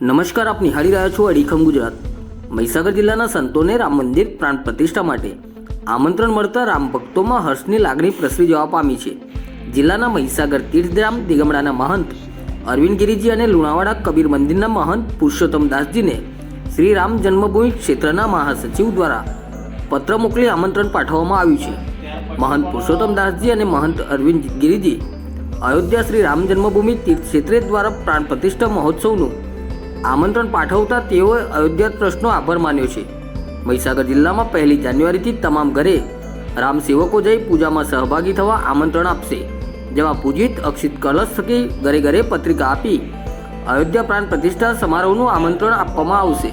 નમસ્કાર, આપ નિહાળી રહ્યા છો અડીખમ ગુજરાત. મહીસાગર જિલ્લાના સંતોને રામ મંદિર પ્રાણ પ્રતિષ્ઠા માટે આમંત્રણ મળતા રામ ભક્તોમાં હર્ષની લાગણી પ્રસરી જવા પામી છે. જિલ્લાના મહીસાગર તીર્થધામ, દિગમડાના મહંત અરવિંદ ગિરિજી અને લુણાવાડા કબીર મંદિરના મહંત પુરુષોત્તમ દાસજીને શ્રી રામ જન્મભૂમિ ક્ષેત્રના મહાસચિવ દ્વારા પત્ર મોકલી આમંત્રણ પાઠવવામાં આવ્યું છે. મહંત પુરુષોત્તમ દાસજી અને મહંત અરવિંદ ગિરિજી અયોધ્યા શ્રી રામ જન્મભૂમિ તીર્થ ક્ષેત્રે દ્વારા પ્રાણ પ્રતિષ્ઠા મહોત્સવનું આમંત્રણ પાઠવતા તેઓએ અયોધ્યા ટ્રસ્ટનો આભાર માન્યો છે. મહીસાગર જિલ્લામાં પહેલી જાન્યુઆરીથી તમામ ઘરે રામ સેવકો જઈ પૂજામાં સહભાગી થવા આમંત્રણ આપશે. જેમાં પૂજિત અક્ષિત કલશ થકી ઘરે ઘરે પત્રિકા આપી અયોધ્યા પ્રાણ પ્રતિષ્ઠા સમારોહનું આમંત્રણ આપવામાં આવશે.